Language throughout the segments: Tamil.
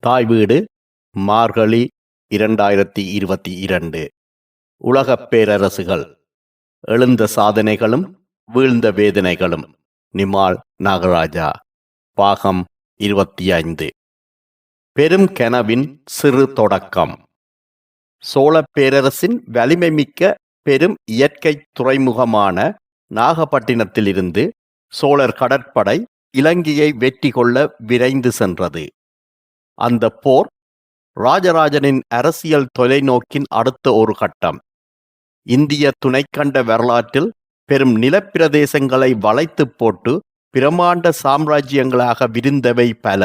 தாய் வீடு மார்கழி இரண்டாயிரத்தி இருபத்தி இரண்டு. உலகப் பேரரசுகள் எழுந்த சாதனைகளும் வீழ்ந்த வேதனைகளும். நிமால் நாகராஜா பாகம் இருபத்தி ஐந்து. பெரும் கனவின் சிறு தொடக்கம். சோழப் பேரரசின் வலிமை மிக்க பெரும் இயற்கை துறைமுகமான நாகப்பட்டினத்திலிருந்து சோழர் கடற்படை இலங்கையை வெற்றி கொள்ள விரைந்து சென்றது. அந்த போர் ராஜராஜனின் அரசியல் தொலைநோக்கின் அடுத்த ஒரு கட்டம். இந்திய துணைக்கண்ட வரலாற்றில் பெரும் நிலப்பிரதேசங்களை வளைத்து போட்டு பிரமாண்ட சாம்ராஜ்யங்களாக விரிந்தவை பல.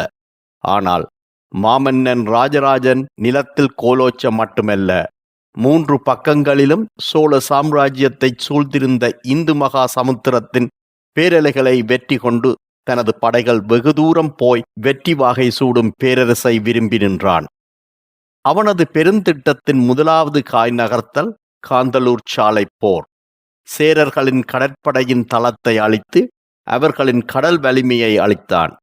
ஆனால் மாமன்னன் ராஜராஜன் நிலத்தில் கோலோச்சம் மட்டுமல்ல. மூன்று பக்கங்களிலும் சோழ சாம்ராஜ்யத்தை சூழ்ந்திருந்த இந்து மகா சமுத்திரத்தின் பேரலைகளை வெற்றி கொண்டு தனது படைகள் வெகு தூரம் போய் வெற்றி வாகை சூடும் பேரரசை விரும்பி நின்றான். அவனது பெருந்திட்டத்தின் முதலாவது காய் நகர்த்தல் காந்தலூர் சாலை போர். சேரர்களின் கடற்படையின் தளத்தை அழித்து அவர்களின் கடல் வலிமையை அளித்தான்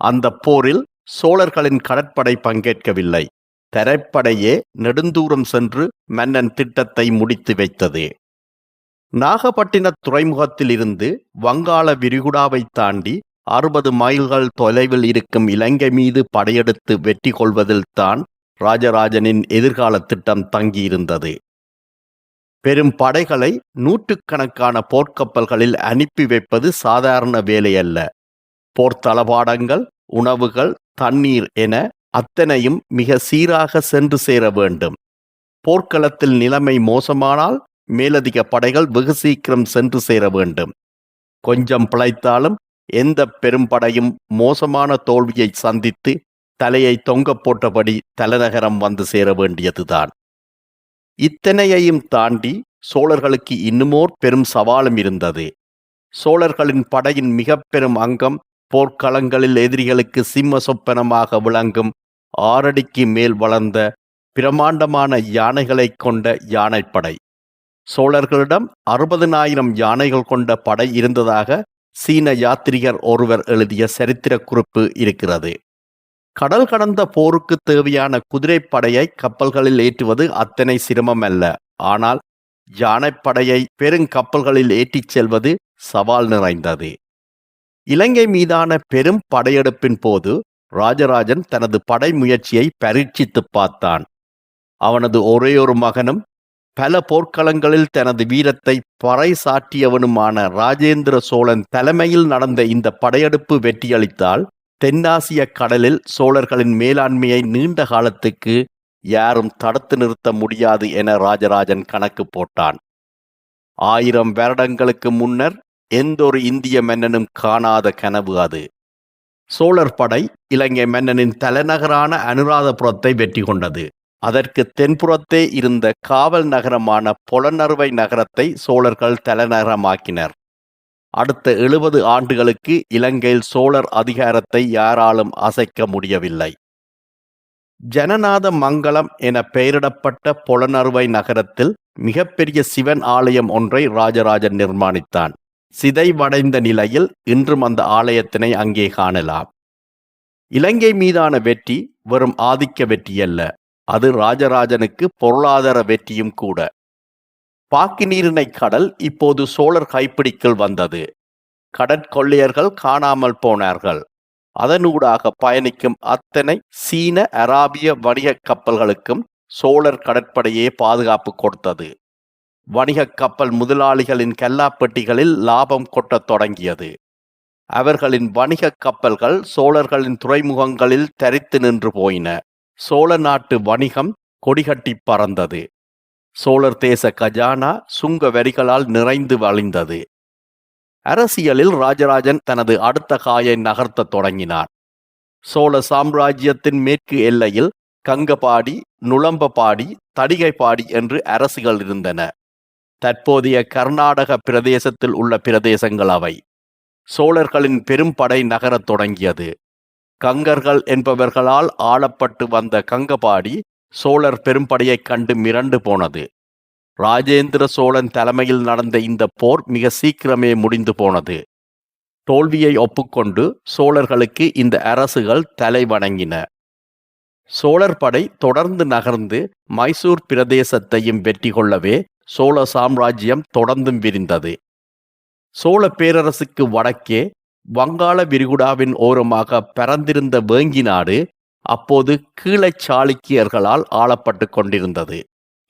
அந்த போரில் சோழர்களின் கடற்படை பங்கேற்கவில்லை. தரைப்படையே நெடுந்தூரம் சென்று மன்னன் திட்டத்தை முடித்து வைத்தது. நாகப்பட்டின துறைமுகத்திலிருந்து வங்காள விரிகுடாவை தாண்டி அறுபது மைல்கள் தொலைவில் இருக்கும் இலங்கை மீது படையெடுத்து வெற்றி கொள்வதில் தான் ராஜராஜனின் எதிர்கால திட்டம் தங்கியிருந்தது. பெரும் படைகளை நூற்றுக்கணக்கான போர்க்கப்பல்களில் அனுப்பி வைப்பது சாதாரண வேலையல்ல. போர்த்தளபாடங்கள் உணவுகள் தண்ணீர் என அத்தனையும் மிக சீராக சென்று சேர வேண்டும். போர்க்களத்தில் நிலைமை மோசமானால் மேலதிக படைகள் வெகு சீக்கிரம் சென்று சேர வேண்டும். கொஞ்சம் பிழைத்தாலும் எந்த பெரும்படையும் மோசமான தோல்வியை சந்தித்து தலையை தொங்க போட்டபடி தலைநகரம் வந்து சேர வேண்டியதுதான். இத்தனையையும் தாண்டி சோழர்களுக்கு இன்னுமோர் பெரும் சவாலும் இருந்தது. சோழர்களின் படையின் மிக பெரும் அங்கம் போர்க்களங்களில் எதிரிகளுக்கு சிம்ம சொப்பனமாக விளங்கும் ஆறடிக்கு மேல் வளர்ந்த பிரமாண்டமான யானைகளை கொண்ட யானைப்படை. சோழர்களிடம் அறுபதனாயிரம் யானைகள் கொண்ட படை இருந்ததாக சீன யாத்திரிகர் ஒருவர் எழுதிய சரித்திர குறிப்பு இருக்கிறது. கடல் கடந்த போருக்கு தேவையான குதிரைப்படையை கப்பல்களில் ஏற்றுவது அத்தனை சிரமம் அல்ல. ஆனால் யானைப்படையை பெருங்கப்பல்களில் ஏற்றிச் செல்வது சவால் நிறைந்தது. இலங்கை மீதான பெரும் படையெடுப்பின் போது ராஜராஜன் தனது படை முயற்சியை பரீட்சித்து பார்த்தான். அவனது ஒரேயொரு மகனும் பல போர்க்களங்களில் தனது வீரத்தை பறை சாட்டியவனுமான ராஜேந்திர சோழன் தலைமையில் நடந்த இந்த படையெடுப்பு வெற்றியளித்தால் தென்னாசிய கடலில் சோழர்களின் மேலாண்மையை நீண்ட காலத்துக்கு யாரும் தடுத்து நிறுத்த முடியாது என ராஜராஜன் கணக்கு போட்டான். ஆயிரம் வருடங்களுக்கு முன்னர் எந்தொரு இந்திய மன்னனும் காணாத கனவு அது. சோழர் படை இலங்கை மன்னனின் தலைநகரான அனுராதபுரத்தை வெற்றி கொண்டது. அதற்கு தென்புறத்தே இருந்த காவல் நகரமான பொலனறுவை நகரத்தை சோழர்கள் தலைநகரமாக்கினர். அடுத்த எழுபது ஆண்டுகளுக்கு இலங்கையில் சோழர் அதிகாரத்தை யாராலும் அசைக்க முடியவில்லை. ஜனநாத மங்கலம் என பெயரிடப்பட்ட பொலனறுவை நகரத்தில் மிகப்பெரிய சிவன் ஆலயம் ஒன்றை ராஜராஜன் நிர்மாணித்தான். சிதைவடைந்த நிலையில் இன்றும் அந்த ஆலயத்தினை அங்கே காணலாம். இலங்கை மீதான வெற்றி வெறும் ஆதிக்க வெற்றியல்ல. அது ராஜராஜனுக்கு பொருளாதார வெற்றியும் கூட. பாக்கினீரிணை கடல் இப்போது சோழர் கைப்பிடிக்குள் வந்தது. கடற்கொள்ளையர்கள் காணாமல் போனார்கள். அதனூடாக பயணிக்கும் அத்தனை சீன அராபிய வணிகக் கப்பல்களுக்கும் சோழர் கடற்படையே பாதுகாப்பு கொடுத்தது. வணிகக் கப்பல் முதலாளிகளின் கல்லாப்பெட்டிகளில் லாபம் கொட்டத் தொடங்கியது. அவர்களின் வணிகக் கப்பல்கள் சோழர்களின் துறைமுகங்களில் தரித்து நின்று போயின. சோழ நாட்டு வணிகம் கொடிகட்டி பறந்தது. சோழர் தேச கஜானா சுங்க வரிகளால் நிறைந்து வழிந்தது. அரசியலில் ராஜராஜன் தனது அடுத்த காயை நகர்த்த தொடங்கினார். சோழ சாம்ராஜ்யத்தின் மேற்கு எல்லையில் கங்கபாடி நுளம்பபாடி தடிகைப்பாடி என்று அரசுகள் இருந்தன. தற்போதைய கர்நாடக பிரதேசத்தில் உள்ள பிரதேசங்கள் அவை. சோழர்களின் பெரும்படை நகரத் தொடங்கியது. கங்கர்கள் என்பவர்களால் ஆளப்பட்டு வந்த கங்கபாடி சோழர் பெரும்படையைக் கண்டு மிரண்டு போனது. ராஜேந்திர சோழன் தலைமையில் நடந்த இந்த போர் மிக சீக்கிரமே முடிந்து போனது. தோல்வியை ஒப்புக்கொண்டு சோழர்களுக்கு இந்த அரசுகள் தலை வணங்கின. சோழர் படை தொடர்ந்து நகர்ந்து மைசூர் பிரதேசத்தையும் வெற்றி கொள்ளவே சோழ சாம்ராஜ்யம் தொடர்ந்தும் விரிந்தது. சோழ பேரரசுக்கு வடக்கே வங்காள விரிகுடாவின் ஓரமாக பரந்திருந்த வேங்கி நாடு அப்போது கீழச் சாளுக்கியர்களால் ஆளப்பட்டு கொண்டிருந்தது.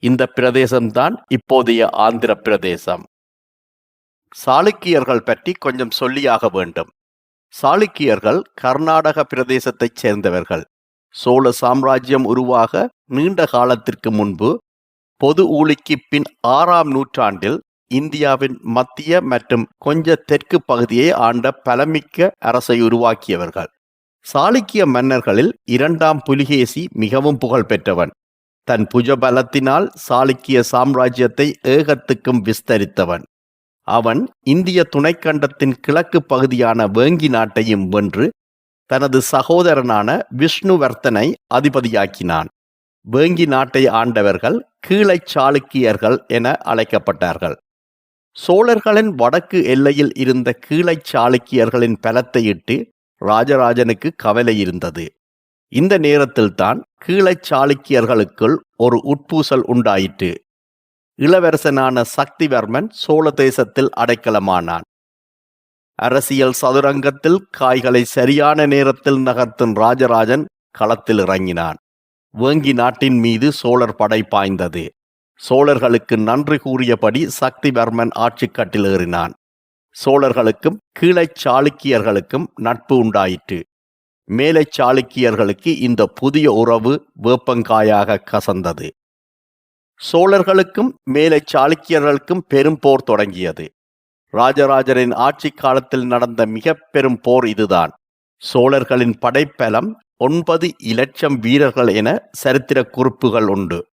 இந்த பிரதேசம்தான் இப்போதைய ஆந்திர பிரதேசம். சாளுக்கியர்கள் பற்றி கொஞ்சம் சொல்லியாக வேண்டும். சாளுக்கியர்கள் கர்நாடக பிரதேசத்தைச் சேர்ந்தவர்கள். சோழ சாம்ராஜ்யம் உருவாக நீண்ட காலத்திற்கு முன்பு பொது ஊழிக்கு பின் ஆறாம் நூற்றாண்டில் இந்தியாவின் மத்திய மற்றும் கொஞ்ச தெற்கு பகுதியை ஆண்ட பலமிக்க அரசை உருவாக்கியவர்கள். சாளுக்கிய மன்னர்களில் இரண்டாம் புலிகேசி மிகவும் புகழ் பெற்றவன். தன் புஜபலத்தினால் சாளுக்கிய சாம்ராஜ்யத்தை ஏகத்துக்கும் விஸ்தரித்தவன். அவன் இந்திய துணைக்கண்டத்தின் கிழக்கு பகுதியான வேங்கி நாட்டையும் வென்று தனது சகோதரனான விஷ்ணுவர்த்தனை அதிபதியாக்கினான். வேங்கி நாட்டை ஆண்டவர்கள் கீழைச் சாளுக்கியர்கள் என அழைக்கப்பட்டார்கள். சோழர்களின் வடக்கு எல்லையில் இருந்த கீழைச் சாளுக்கியர்களின் பலத்தையிட்டு ராஜராஜனுக்கு கவலை இருந்தது. இந்த நேரத்தில்தான் கீழைச் சாளுக்கியர்களுக்குள் ஒரு உட்பூசல் உண்டாயிற்று. இளவரசனான சக்திவர்மன் சோழ தேசத்தில் அடைக்கலமானான். அரசியல் சதுரங்கத்தில் காய்களை சரியான நேரத்தில் நகர்த்தும் ராஜராஜன் களத்தில் இறங்கினான். வேங்கி நாட்டின் மீது சோழர் படை பாய்ந்தது. சோழர்களுக்கு நன்றி கூறியபடி சக்திவர்மன் ஆட்சிக்கட்டில் ஏறினான். சோழர்களுக்கும் கீழைச் சாளுக்கியர்களுக்கும் நட்பு உண்டாயிற்று. மேலை சாளுக்கியர்களுக்கு இந்த புதிய உறவு வேப்பங்காயாக கசந்தது. சோழர்களுக்கும் மேலை சாளுக்கியர்களுக்கும் பெரும் போர் தொடங்கியது. ராஜராஜரின் ஆட்சி காலத்தில் நடந்த மிக பெரும் போர் இதுதான். சோழர்களின் படைப்பலம் ஒன்பது இலட்சம் வீரர்கள் என சரித்திர குறிப்புகள் உண்டு.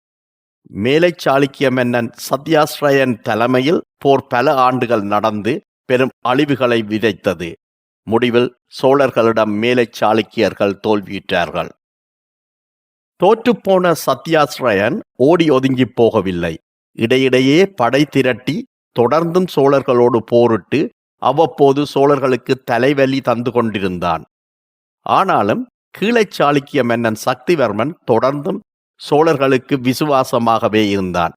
மேலை சாளுக்கிய மன்னன் சத்யாஸ்ரயன் தலைமையில் போர் பல ஆண்டுகள் நடந்து பெரும் அழிவுகளை விதைத்தது. முடிவில் சோழர்களிடம் மேலை சாளுக்கியர்கள் தோல்வியுற்றார்கள். தோற்றுப்போன சத்யாஸ்ரயன் ஓடி ஒதுங்கி போகவில்லை. இடையிடையே படை திரட்டி தொடர்ந்தும் சோழர்களோடு போரிட்டு அவ்வப்போது சோழர்களுக்கு தலைவலி தந்து கொண்டிருந்தான். ஆனாலும் கீழைச் சாளுக்கிய மன்னன் சக்திவர்மன் தொடர்ந்தும் சோழர்களுக்கு விசுவாசமாகவே இருந்தான்.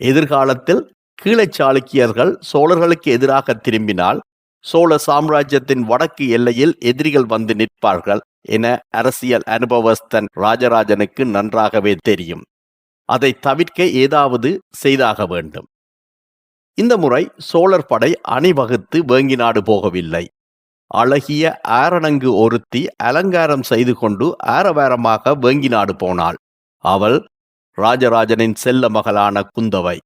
எதிர்காலத்தில் கீழைச் சாளுக்கியர்கள் சோழர்களுக்கு எதிராக திரும்பினால் சோழ சாம்ராஜ்யத்தின் வடக்கு எல்லையில் எதிரிகள் வந்து நிற்பார்கள் என அரசியல் அனுபவஸ்தன் ராஜராஜனுக்கு நன்றாகவே தெரியும். அதை தவிர்க்க ஏதாவது செய்தாக வேண்டும். இந்த முறை சோழர் படை அணிவகுத்து வேங்கி நாடு போகவில்லை. அழகிய ஆரணங்கு ஒருத்தி அலங்காரம் செய்து கொண்டு ஆரவாரமாக வேங்கி நாடு போனாள். அவள் ராஜராஜனின் செல்ல மகளான குந்தவை.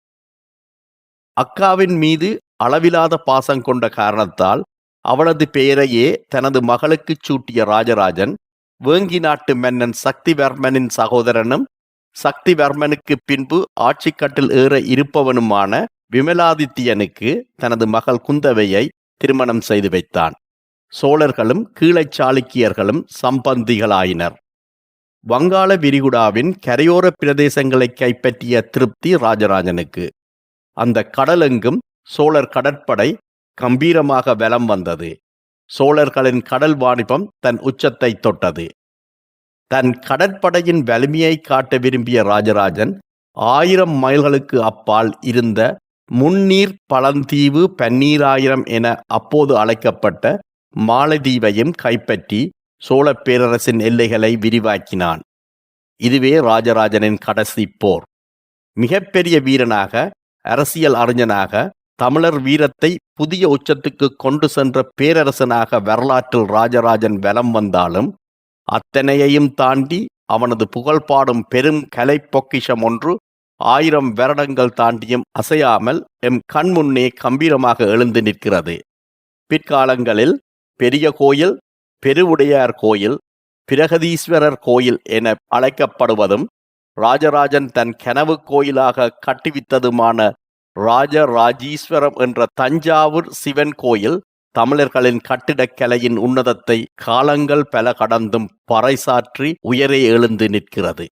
அக்காவின் மீது அளவிலாத பாசம் கொண்ட காரணத்தால் அவளது பெயரையே தனது மகளுக்குச் சூட்டிய ராஜராஜன் வேங்கி நாட்டு மன்னன் சக்திவர்மனின் சகோதரனும் சக்திவர்மனுக்கு பின்பு ஆட்சிக்கட்டில் ஏற இருப்பவனுமான விமலாதித்யனுக்கு தனது மகள் குந்தவையை திருமணம் செய்து வைத்தான். சோழர்களும் கீழைச் சாளுக்கியர்களும் சம்பந்திகளாயினர். வங்காள விரிகுடாவின் கரையோர பிரதேசங்களை கைப்பற்றிய திருப்தி ராஜராஜனுக்கு. அந்த கடலெங்கும் சோழர் கடற்படை கம்பீரமாக வலம் வந்தது. சோழர்களின் கடல் வாணிபம் தன் உச்சத்தை தொட்டது. தன் கடற்படையின் வலிமையை காட்ட விரும்பிய ராஜராஜன் ஆயிரம் மைல்களுக்கு அப்பால் இருந்த முன்னீர் பழந்தீவு பன்னீராயிரம் என அப்போது அழைக்கப்பட்ட மாலதீவையும் கைப்பற்றி சோழப் பேரரசின் எல்லைகளை விரிவாக்கினான். இதுவே ராஜராஜனின் கடைசி போர். மிகப்பெரிய வீரனாக அரசியல் அறிஞனாக தமிழர் வீரத்தை புதிய உச்சத்துக்கு கொண்டு சென்ற பேரரசனாக வரலாற்றில் ராஜராஜன் வலம் வந்தாலும் அத்தனையையும் தாண்டி அவனது புகழ் பாடும் பெரும் கலை பொக்கிஷம் ஒன்று ஆயிரம் வருடங்கள் தாண்டியும் அசையாமல் எம் கண்முன்னே கம்பீரமாக எழுந்து நிற்கிறது. பிற்காலங்களில் பெரிய கோயில் பெருவுடையார் கோயில் பிரகதீஸ்வரர் கோயில் என அழைக்கப்படுவதும் ராஜராஜன் தன் கனவு கோயிலாக கட்டுவித்ததுமான ராஜராஜீஸ்வரம் என்ற தஞ்சாவூர் சிவன் கோயில் தமிழர்களின் கட்டிடக்கலையின் உன்னதத்தை காலங்கள் பல கடந்தும் பறைசாற்றி உயரே எழுந்து நிற்கிறது.